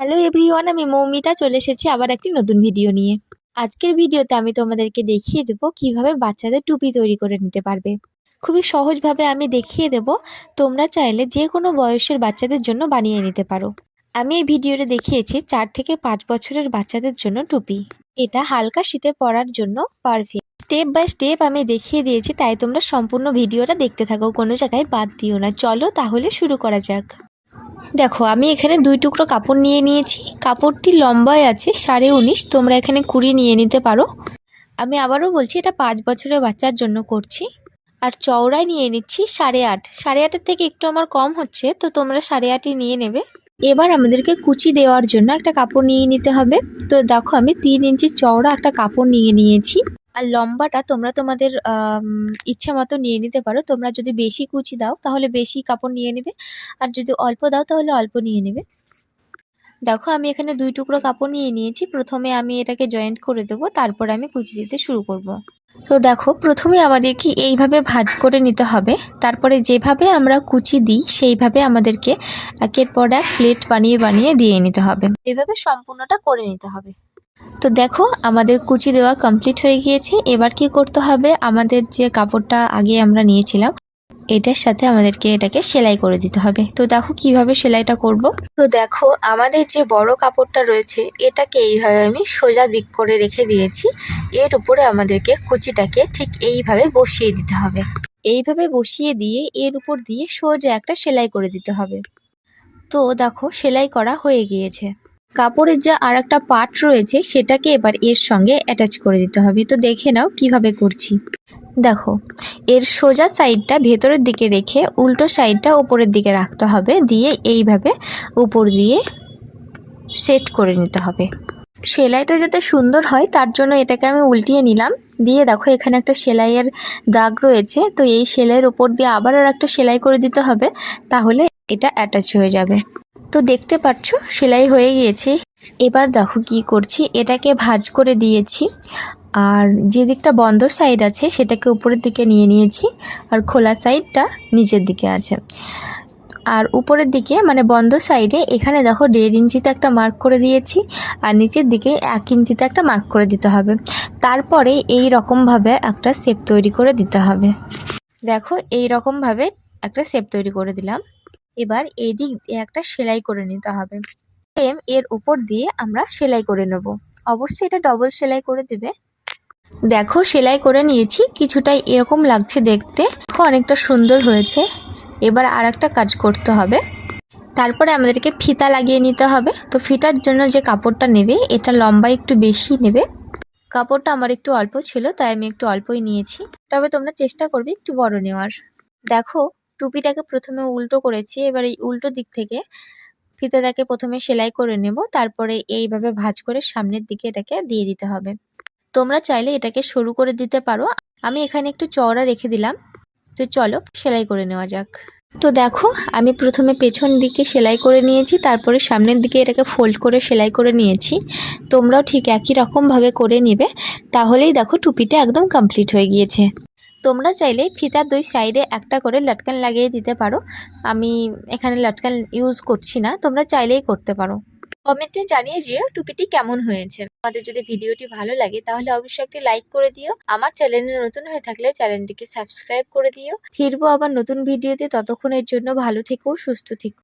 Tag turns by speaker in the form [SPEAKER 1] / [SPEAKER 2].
[SPEAKER 1] Hello everyone আমি মৌমিতা, চলে এসেছি আবার একটি নতুন ভিডিও নিয়ে। আজকের ভিডিওতে আমি তোমাদেরকে দেখিয়ে দেব কীভাবে বাচ্চাদের টুপি তৈরি করে নিতে পারবে। খুবই সহজভাবে আমি দেখিয়ে দেব, তোমরা চাইলে যে কোনো বয়সের বাচ্চাদের জন্য বানিয়ে নিতে পারো। আমি এই ভিডিওতে দেখিয়েছি চার থেকে পাঁচ বছরের বাচ্চাদের জন্য টুপি। এটা হালকা শীতে পরার জন্য পারফেক্ট স্টেপ বাই স্টেপ আমি দেখিয়ে দিয়েছি, তাই তোমরা সম্পূর্ণ ভিডিওটা দেখতে থাকো, কোনো জায়গায় বাদ দিও না। চলো তাহলে শুরু করা যাক। দেখো, আমি এখানে দুই টুকরো কাপড় নিয়ে নিয়েছি। কাপড়টি লম্বায় আছে, সাড়ে উনিশ, তোমরা এখানে কুড়ি নিয়ে নিতে পারো। আমি আবারও বলছি, এটা পাঁচ বছরের বাচ্চার জন্য করছি। আর চওড়ায় নিয়ে নিচ্ছি সাড়ে আট। সাড়ে আটের থেকে একটু আমার কম হচ্ছে, তো তোমরা সাড়ে আটই নিয়ে নেবে। এবার আমাদেরকে কুচি দেওয়ার জন্য একটা কাপড় নিয়ে নিতে হবে। তো দেখো, আমি তিন ইঞ্চি চওড়া একটা কাপড় নিয়ে নিয়েছি। আর লম্বাটা তোমরা তোমাদের ইচ্ছে মতো নিয়ে নিতে পারো। তোমরা যদি বেশি কুচি দাও, তাহলে বেশি কাপড় নিয়ে নেবে। আর যদি অল্প দাও, তাহলে অল্প নিয়ে নেবে। দেখো, আমি এখানে দুই টুকরো কাপড় নিয়ে নিয়েছি। প্রথমে আমি এটাকে জয়েন্ট করে দেবো, তারপর আমি কুচি দিতে শুরু করব। তো দেখো, প্রথমে আমাদেরকে এইভাবে ভাজ করে নিতে হবে। তারপরে যেভাবে আমরা কুচি দিই, সেইভাবে আমাদেরকে একের পর এক প্লেট বানিয়ে বানিয়ে দিয়ে নিতে হবে। এভাবে সম্পূর্ণটা করে নিতে হবে। তো দেখো, আমাদের কুচি দেওয়া কমপ্লিট হয়ে গিয়েছে। এবার কি করতে হবে? আমাদের যে কাপড়টা আগে আমরা নিয়েছিলাম, এটার সাথে আমাদেরকে এটাকে সেলাই করে দিতে হবে। তো দেখো, কীভাবে সেলাইটা করব? তো দেখো, আমাদের যে বড় কাপড়টা রয়েছে, এটাকে এইভাবে আমি সোজা দিক করে রেখে দিয়েছি। এর উপরে আমাদেরকে কুচিটাকে ঠিক এইভাবে বসিয়ে দিতে হবে। এইভাবে বসিয়ে দিয়ে এর উপর দিয়ে সোজা একটা সেলাই করে দিতে হবে। তো দেখো, সেলাই করা হয়ে গিয়েছে। কাপড়ের যা আর একটা পার্ট রয়েছে, সেটাকে এবার এর সঙ্গে অ্যাটাচ করে দিতে হবে। তো দেখে নাও কীভাবে করছি। দেখো, এর সোজা সাইডটা ভেতরের দিকে রেখে উল্টো সাইডটা উপরের দিকে রাখতে হবে। দিয়ে এইভাবে উপর দিয়ে সেট করে নিতে হবে। সেলাইটা যাতে সুন্দর হয়, তার জন্য এটাকে আমি উল্টিয়ে নিলাম। দিয়ে দেখো, এখানে একটা সেলাইয়ের দাগ রয়েছে। তো এই সেলাইয়ের উপর দিয়ে আবার আর একটা সেলাই করে দিতে হবে, তাহলে এটা অ্যাটাচ হয়ে যাবে। তো দেখতে পাচ্ছ, সেলাই হয়ে গিয়েছে। এবার দেখো কি করছি, এটাকে ভাঁজ করে দিয়েছি। আর যে দিকটা বন্ধ সাইড আছে, সেটাকে উপরের দিকে নিয়ে নিয়েছি। আর খোলা সাইডটা নিচের দিকে আছে। আর উপরের দিকে মানে বন্ধ সাইডে এখানে দেখো দেড় ইঞ্চিতে একটা মার্ক করে দিয়েছি। আর নিচের দিকে এক ইঞ্চিতে একটা মার্ক করে দিতে হবে। তারপরে এই রকমভাবে একটা শেপ তৈরি করে দিতে হবে। দেখো, এই রকমভাবে একটা শেপ তৈরি করে দিলাম। এবার এই দিক দিয়ে একটা সেলাই করে নিতে হবে। সেম এর উপর দিয়ে আমরা সেলাই করে নেব। অবশ্যই এটা ডবল সেলাই করে দেবে। দেখো সেলাই করে নিয়েছি, কিছুটা এরকম লাগছে দেখতে। দেখো অনেকটা সুন্দর হয়েছে। এবার আর একটা কাজ করতে হবে। তারপরে আমাদেরকে ফিতা লাগিয়ে নিতে হবে। তো ফিতার জন্য যে কাপড়টা নেবে, এটা লম্বা একটু বেশি নেবে। কাপড়টা আমার একটু অল্প ছিল, তাই আমি একটু অল্পই নিয়েছি। তবে তোমরা চেষ্টা করবে একটু বড় নেওয়ার। দেখো টুপিটাকে প্রথমে উল্টো করেছি, এবার এই উল্টো দিক থেকে ফিতাটাকে প্রথমে সেলাই করে নেব, তারপরে এইভাবে ভাঁজ করে সামনের দিকে এটাকে দিয়ে দিতে হবে। তোমরা চাইলে এটাকে সরু করে দিতে পারো। আমি এখানে একটু চওড়া রেখে দিলাম। তো চলো, সেলাই করে নেওয়া যাক। তো দেখো, আমি প্রথমে পেছন দিকে সেলাই করে নিয়েছি, তারপরে সামনের দিকে এটাকে ফোল্ড করে সেলাই করে নিয়েছি। তোমরাও ঠিক একই রকমভাবে করে নেবে। তাহলেই দেখো টুপিটা একদম কমপ্লিট হয়ে গিয়েছে। তোমরা চাইলে ফিতার দুই সাইডে একটা করে লটকান লাগিয়ে দিতে পারো। আমি এখানে লটকান ইউজ করছি না, তোমরা চাইলেই করতে পারো। কমেন্টে জানিয়ে যেও টুপিটি কেমন হয়েছে। আমাদের যদি ভিডিওটি ভালো লাগে তাহলে অবশ্যই একটি লাইক করে দিও। আমার চ্যানেলে নতুন হয়ে থাকলে চ্যানেলটিকে সাবস্ক্রাইব করে দিও। ফিরবো আবার নতুন ভিডিওতে, ততক্ষণের জন্য ভালো থেকো, সুস্থ থেকো।